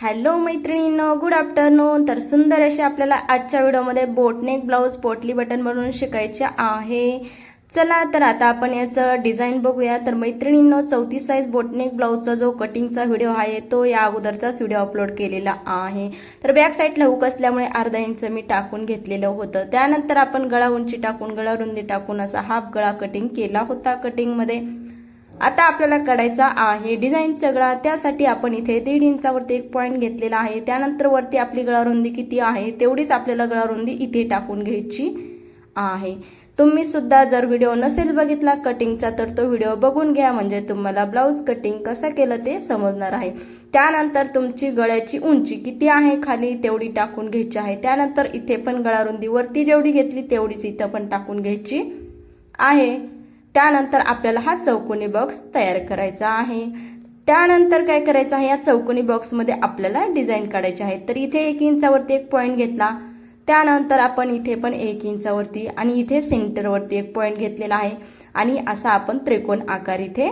Hello मैत्रिणींनो good afternoon तर सुंदर असे आपल्याला आजच्या व्हिडिओमध्ये बोटनेक ब्लाऊज पोटली बटन बनवून शिकायचे आहे. चला तर आता आपण याचं डिझाईन बघूया. तर मैत्रिणींनो चौथी साईज बोटनेक ब्लाऊजचा जो कटिंगचा व्हिडिओ आहे तो या अगोदरचाच व्हिडिओ अपलोड केलेला आहे. तर बॅक साईडला हुक असल्यामुळे अर्धा इंच मी टाकून घेतलेलं होतं. त्यानंतर आपण गळा उंची टाकून गळा रुंदी टाकून असा हाफ गळा कटिंग केला होता कटिंगमध्ये आता आपल्याला काढायचा आहे डिझाईनचा गळा त्यासाठी आपण इथे दीड इंचावरती एक पॉईंट घेतलेला आहे. त्यानंतर वरती आपली गळा रुंदी किती आहे? तेवढीच आपल्याला गळा रुंदी इथे टाकून घ्यायची आहे. तुम्ही सुद्धा जर व्हिडिओ नसेल बघितला कटिंगचा तर तो व्हिडिओ बघून घ्या. म्हणजे तुम्हाला ब्लाऊज कटिंग कसं केलं ते समजणार आहे. त्यानंतर तुमची गळ्याची उंची किती आहे खाली तेवढी टाकून घ्यायची आहे. त्यानंतर इथे पण गळा रुंदी वरती जेवढी घेतली तेवढीच इथं पण टाकून घ्यायची आहे. त्यानंतर आपल्याला हा चौकोनी बॉक्स तयार करायचा आहे. त्यानंतर काय करायचं आहे? या चौकोनी बॉक्समध्ये आपल्याला डिझाईन काढायचे आहे. तर इथे एक इंचावरती एक पॉईंट घेतला. त्यानंतर आपण इथे पण एक इंचावरती आणि इथे सेंटरवरती एक पॉईंट घेतलेला आहे. आणि असा आपण त्रिकोण आकार इथे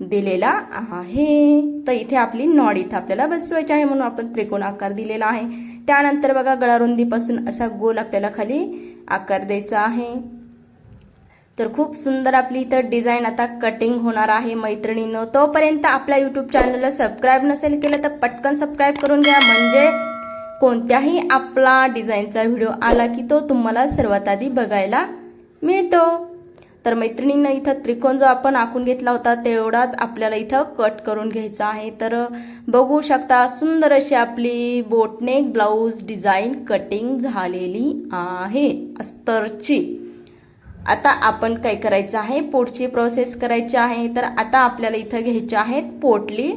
दिलेला आहे. तर इथे आपली नॉड इथं आपल्याला बसवायची आहे म्हणून आपण त्रिकोण आकार दिलेला आहे. त्यानंतर बघा गळारुंदीपासून असा गोल आपल्याला खाली आकार द्यायचा आहे. तर खूप सुंदर आपली इथं डिझाईन आता कटिंग होणार आहे मैत्रिणीनं. तोपर्यंत आपल्या यूट्यूब चॅनलला सबस्क्राईब नसेल केलं तर पटकन सबस्क्राईब करून घ्या. म्हणजे कोणत्याही आपला डिझाईनचा व्हिडिओ आला की तो तुम्हाला सर्वात आधी बघायला मिळतो. तर मैत्रिणींना इथं त्रिकोण जो आपण आखून घेतला होता तेवढाच आपल्याला इथं कट करून घ्यायचा आहे. तर बघू शकता सुंदर अशी आपली बोटनेक ब्लाऊज डिझाईन कटिंग झालेली आहे. अस्तरची. आता आपण काय करायचं आहे? पोटची प्रोसेस करायची आहे. तर आता आपल्याला इथं घ्यायचे आहेत पोटली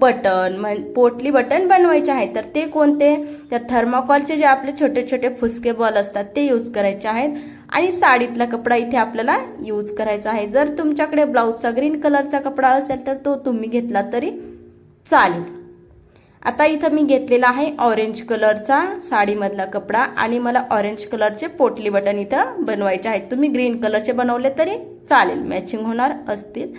बटन म्हण पोटली बटन बनवायचे आहे तर ते कोणते? त्या थर्माकॉलचे जे आपले छोटे छोटे फुसके बॉल असतात ते यूज करायचे आहेत. आणि साडीतला कपडा इथे आपल्याला यूज करायचा आहे. जर तुमच्याकडे ब्लाऊजचा ग्रीन कलरचा कपडा असेल तर तो तुम्ही घेतला तरी चालेल. आता इथं मी घेतलेला आहे ऑरेंज कलरचा साडीमधला कपडा आणि मला ऑरेंज कलरचे पोटली बटन इथं बनवायचे आहेत. तुम्ही ग्रीन कलरचे बनवले तरी चालेल मॅचिंग होणार असतील.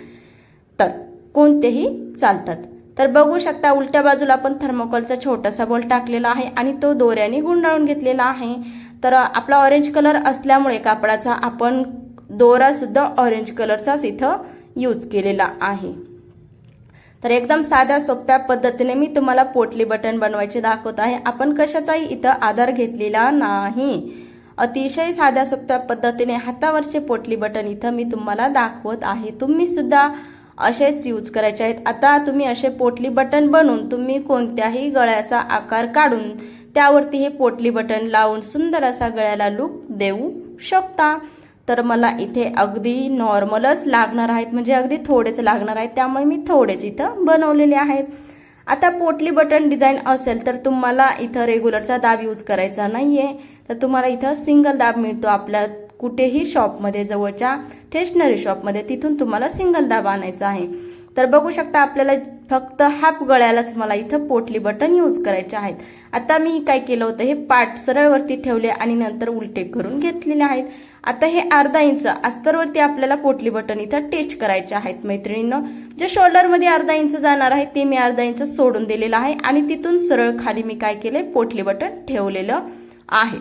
तर कोणतेही चालतात. तर बघू शकता उलट्या बाजूला आपण थर्मोकॉलचा छोटासा बॉल टाकलेला आहे आणि तो दोऱ्याने गुंडाळून घेतलेला आहे. तर आपला ऑरेंज कलर असल्यामुळे कापडाचा आपण दोरासुद्धा ऑरेंज कलरचाच इथं यूज केलेला आहे. तर एकदम साध्या सोप्या पद्धतीने मी तुम्हाला पोटली बटन बनवायचे दाखवत आहे. आपण कशाचाही इथं आधार घेतलेला नाही. अतिशय साध्या सोप्या पद्धतीने हातावरचे पोटली बटन इथं मी तुम्हाला दाखवत आहे. तुम्ही सुद्धा असेच यूज करायचे आहेत. आता तुम्ही असे पोटली बटन बनवून तुम्ही कोणत्याही गळ्याचा आकार काढून त्यावरती हे पोटली बटन लावून सुंदर असा गळ्याला लुक देऊ शकता. तर मला इथे अगदी नॉर्मलच लागणार आहेत म्हणजे अगदी थोडेच लागणार आहेत त्यामुळे मी थोडेच इथं बनवलेले आहेत. आता पोटली बटन डिझाईन असेल तर तुम्हाला इथं रेग्युलरचा दाब यूज करायचा नाही आहे तर तुम्हाला इथं सिंगल दाब मिळतो आपल्या कुठेही शॉपमध्ये जवळच्या स्टेशनरी शॉपमध्ये तिथून तुम्हाला सिंगल दाब आणायचा आहे. तर बघू शकता आपल्याला फक्त हाफ गळ्यालाच मला इथं पोटली बटन यूज करायचे आहेत. आता मी काय केलं होतं हे पाठ सरळवरती ठेवले आणि नंतर उलटे करून घेतलेले आहेत. आता हे अर्धा इंच अस्तरवरती आपल्याला पोटली बटन इथं टेच करायचे आहेत मैत्रिणींनं. जे शोल्डरमध्ये अर्धा इंच जाणार आहे ते मी अर्धा इंच सोडून दिलेलं आहे आणि तिथून सरळ खाली मी काय केले पोटली बटन ठेवलेलं आहे.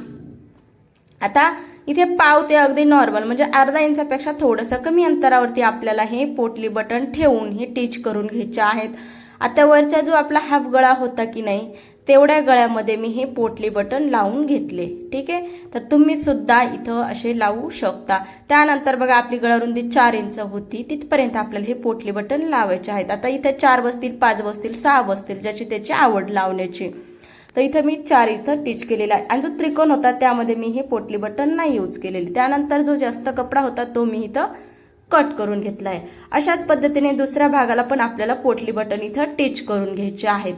आता इथे पाव ते अगदी नॉर्मल म्हणजे अर्धा इंचापेक्षा थोडंसं कमी अंतरावरती आपल्याला हे पोटली बटन ठेवून हे टीच करून घ्यायचे आहेत. आता वरचा जो आपला हाफ गळा होता की नाही तेवढ्या गळ्यामध्ये मी हे पोटली बटन लावून घेतले. ठीक आहे? तर तुम्ही सुद्धा इथं असे लावू शकता. त्यानंतर बघा आपली गळारुंदी चार इंच होती तिथपर्यंत आपल्याला हे पोटली बटन लावायचे आहेत. आता इथं चार बसतील पाच बसतील सहा बसतील ज्याची त्याची आवड लावण्याची. तर इथं मी चार इथं टीच केलेला आहे. आणि जो त्रिकोण होता त्यामध्ये मी हे पोटली बटन नाही यूज केलेले. त्यानंतर जो जास्त कपडा होता तो मी इथं कट करून घेतला आहे अशाच पद्धतीने दुसऱ्या भागाला पण आपल्याला पोटली बटन इथं टीच करून घ्यायचे आहेत.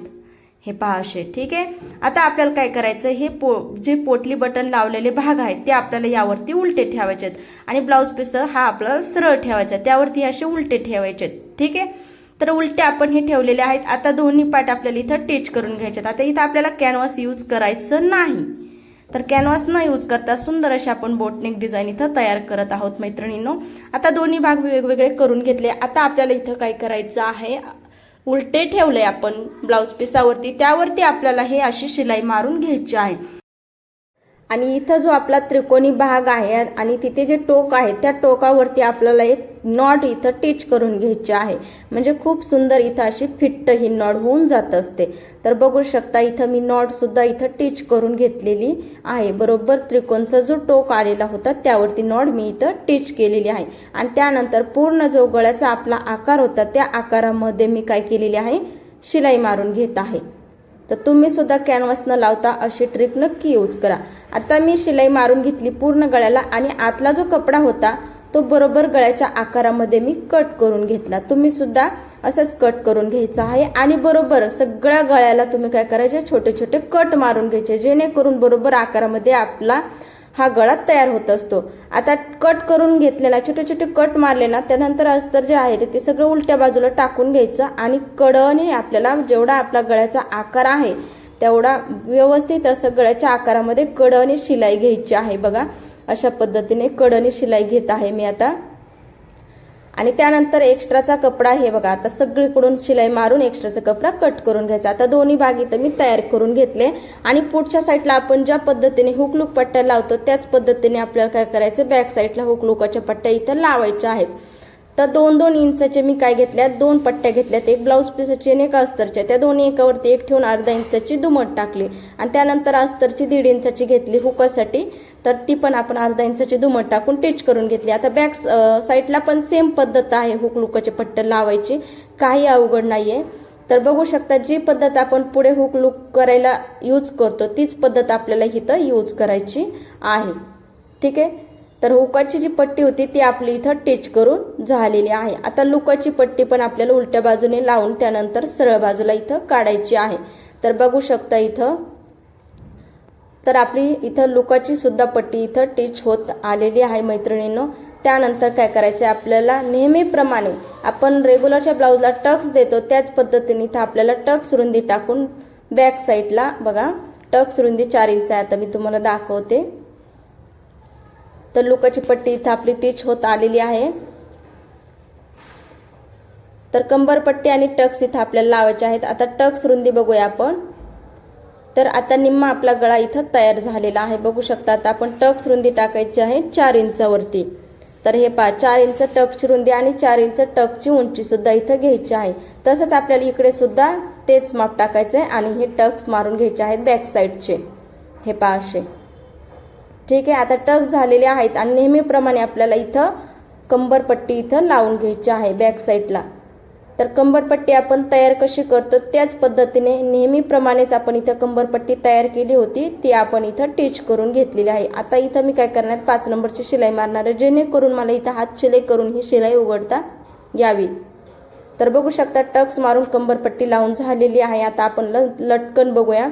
हे पहा असे ठीक आहे? आता आपल्याला काय करायचं हे पो जे पोटली बटन लावलेले भाग आहेत ते आपल्याला यावरती उलटे ठेवायचे आहेत आणि ब्लाऊज पीस हा आपल्याला सरळ ठेवायचा आहे. त्यावरती असे उलटे ठेवायचे आहेत ठीक आहे? तर उलटे आपण हे ठेवलेले आहेत. आता दोन्ही पार्ट आपल्याला इथं टेच करून घ्यायचे आहेत आता इथं आपल्याला कॅनव्हास यूज करायचं नाही. तर कॅनव्हास न यूज करता सुंदर अशी आपण बोटनेक डिझाईन इथं तयार करत आहोत मैत्रिणींनो. आता दोन्ही भाग वेगवेगळे करून घेतले. आता आपल्याला इथं काय करायचं आहे? उलटे ठेवले आपण ब्लाऊज पिसावरती त्यावरती आपल्याला हे अशी शिलाई मारून घ्यायची आहे. आणि इथं जो आपला त्रिकोणी भाग आहे आणि तिथे जे टोक आहे त्या टोकावरती आपल्याला एक नॉट इथं टिच करून घ्यायची आहे. म्हणजे खूप सुंदर इथं अशी फिट्ट ही नॉट होऊन जात असते. तर बघू शकता इथं मी नॉट सुद्धा इथं टिच करून घेतलेली आहे. बरोबर त्रिकोणचा जो टोक आलेला होता त्यावरती नॉट मी इथं टिच केलेली आहे. आणि त्यानंतर पूर्ण जो गळ्याचा आपला आकार होता त्या आकारामध्ये मी काय केलेली आहे? शिलाई मारून घेत आहे. तर तुम्ही सुद्धा कॅनव्हास न लावता अशी ट्रिक नक्की यूज करा. आता मी शिलाई मारून घेतली पूर्ण गळ्याला आणि आतला जो कपडा होता तो बरोबर गळ्याच्या आकारामध्ये मी कट करून घेतला. तुम्ही सुद्धा असंच कट करून घ्यायचं आहे आणि बरोबर सगळ्या गळ्याला तुम्ही काय करायचे? छोटे छोटे कट मारून घ्यायचे जेणेकरून बरोबर आकारामध्ये आपला हा गळा तयार होत असतो. आता कट करून घेतले ना छोटे छोटे कट मारले ना त्यानंतर अस्तर जे आहे ते सगळं उलट्या बाजूला टाकून घ्यायचं आणि कडने आपल्याला जेवढा आपला गळ्याचा आकार आहे तेवढा व्यवस्थित असं गळ्याच्या आकारामध्ये कडने शिलाई घ्यायची आहे बघा. अशा पद्धतीने कडणी शिलाई घेत आहे मी आता. आणि त्यानंतर एक्स्ट्राचा कपडा हे बघा आता सगळीकडून शिलाई मारून एक्स्ट्राचा कपडा कट करून घ्यायचा. आता दोन्ही बाग इथं मी तयार करून घेतले. आणि पुढच्या साईडला आपण ज्या पद्धतीने हुकलूक पट्ट्या लावतो त्याच पद्धतीने आपल्याला काय करायचं? बॅक साईडला हुकलुकाच्या पट्ट्या इथं लावायच्या आहेत. तर दोन दोन इंचाचे मी काय घेतल्यात? दोन पट्ट्या घेतल्यात. एक ब्लाऊज पीसाची आणि एक अस्तरच्या त्या दोन्ही एकावरती एक ठेवून अर्धा इंचाची दुमट टाकली. आणि त्यानंतर अस्तरची दीड इंचाची घेतली हुकासाठी. तर ती पण आपण अर्धा इंचाची दुमट टाकून टिच करून घेतली. आता बॅक साईडला पण सेम पद्धत आहे हुक लुकाचे पट्टे लावायची. काही अवघड नाहीये. तर बघू शकता जी पद्धत आपण पुढे हुक लुक करायला यूज करतो तीच पद्धत आपल्याला इथं यूज करायची आहे. ठीक आहे? तर हुकाची जी पट्टी होती ती आपली इथं टिच करून झालेली आहे. आता लुकाची पट्टी पण आपल्याला उलट्या बाजूने लावून त्यानंतर सरळ बाजूला इथं काढायची आहे. तर बघू शकता इथं. तर आपली इथं लुकाची सुद्धा पट्टी इथं टिच होत आलेली आहे मैत्रिणींनो. त्यानंतर काय करायचं आहे आपल्याला? नेहमीप्रमाणे आपण रेग्युलरच्या ब्लाऊजला टक्स देतो. त्याच पद्धतीने इथं आपल्याला टक्स रुंदी टाकून बॅक साईडला बघा. टक्स रुंदी चार इंच आहे. आता मी तुम्हाला दाखवते. तर लुकाची पट्टी इथं आपली टीच होत आलेली आहे. तर कंबरपट्टी आणि टक्स इथं आपल्याला लावायचे आहेत. आता टक्स रुंदी बघूया आपण. तर आता निम्मा आपला गळा इथं तयार झालेला आहे. बघू शकता आता आपण टक्स रुंदी टाकायची आहे चार इंचावरती तर हे पहा चार इंच टकची रुंदी आणि चार इंच टकची उंची सुद्धा इथं घ्यायची आहे. तसंच आपल्याला इकडे सुद्धा तेच माप टाकायचं आहे आणि हे टक्स मारून घ्यायचे आहेत बॅक साईडचे. हे पहा असे. ठीक आहे आता टक्स झालेले आहेत आणि नेहमीप्रमाणे आपल्याला इथं कंबरपट्टी इथं लावून घ्यायची आहे बॅक साईडला तर कंबरपट्टी आपण तयार कशी करतो त्याच पद्धतीने नेहमीप्रमाणेच आपण इथं कंबरपट्टी तयार केली होती ती आपण इथं टीच करून घेतलेली आहे. आता इथं मी काय करणार पाच नंबरची शिलाई मारणार आहे जेणेकरून मला इथं हात शिलाई करून ही शिलाई उघडता यावी. तर बघू शकता टक्स मारून कंबरपट्टी लावून झालेली आहे. आता आपण ल लटकन बघूया.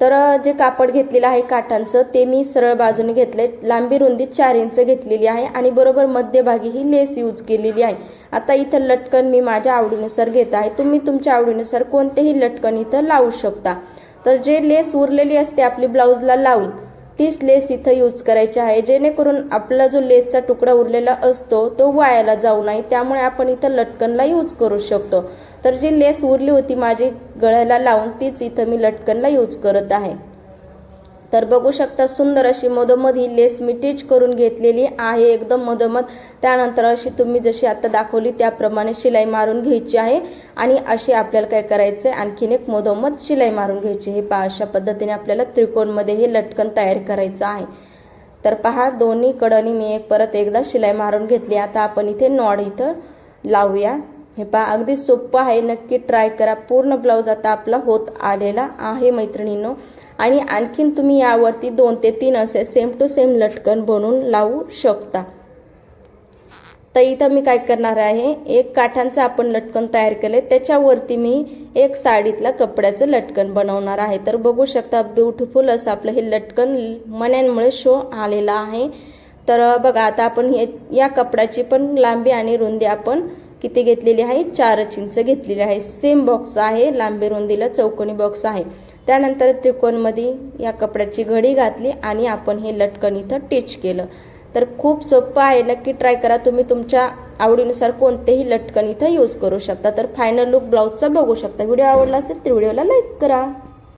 तर जे कापड घेतलेलं आहे काठांचं ते मी सरळ बाजूने घेतले लांबी रुंदी चार इंच घेतलेली आहे आणि बरोबर मध्यभागी ही लेस यूज केलेली आहे. आता इथं लटकन मी माझ्या आवडीनुसार घेत आहे. तुम्ही तुमच्या आवडीनुसार कोणतेही लटकन इथं लावू शकता. तर जे लेस उरलेली असते आपली ब्लाऊजला लावून तीच लेस इथं यूज करायची आहे. जेणेकरून आपला जो लेसचा तुकडा उरलेला असतो तो वायाला जाऊ नये त्यामुळे आपण इथं लटकनला यूज करू शकतो. तर जी लेस उरली होती माझी गळ्याला लावून तीच इथं मी लटकनला यूज करत आहे. तर बघू शकता सुंदर अशी मधोमध ही लेस मी टिच करून घेतलेली आहे एकदम मधोमध. त्यानंतर अशी तुम्ही जशी आता दाखवली त्याप्रमाणे शिलाई मारून घ्यायची आहे. आणि अशी आपल्याला काय करायचं आहे आणखीन एक मधोमध शिलाई मारून घ्यायची हे पहा अशा पद्धतीने आपल्याला त्रिकोणमध्ये हे लटकन तयार करायचं आहे. तर पहा दोन्ही कडनी मी एक परत एकदा शिलाई मारून घेतली. आता आपण इथे नॉड इथं लावूया. हे पहा अगदी सोपं आहे. नक्की ट्राय करा. पूर्ण ब्लाऊज आता आपला होत आलेला आहे मैत्रिणींनो. आणि आणखीन तुम्ही यावरती दोन ते तीन असे सेम टू सेम लटकन बनवून लावू शकता. तर इथं मी काय करणार आहे एक काठांचं आपण लटकन तयार केले त्याच्यावरती मी एक साडीतला कपड्याचं लटकन बनवणार आहे. तर बघू शकता ब्युटिफुल असं आपलं हे लटकन मण्यांमुळे शो आलेला आहे. तर बघा आता आपण हे या कपड्याची पण लांबी आणि रुंदी आपण किती घेतलेली आहे? चारच इंच घेतलेली आहे. सेम बॉक्स आहे लांबी रुंदीला चौकोनी बॉक्स आहे. त्यानंतर त्रिकोणमध्ये या कपड्याची घडी घातली आणि आपण हे लटकन इथं टिच केलं. तर खूप सोपं आहे. नक्की ट्राय करा. तुम्ही तुमच्या आवडीनुसार कोणतेही लटकन इथं यूज करू शकता. तर फायनल लुक ब्लाऊजचा बघू शकता. व्हिडिओ आवडला असेल तर व्हिडिओला लाईक करा.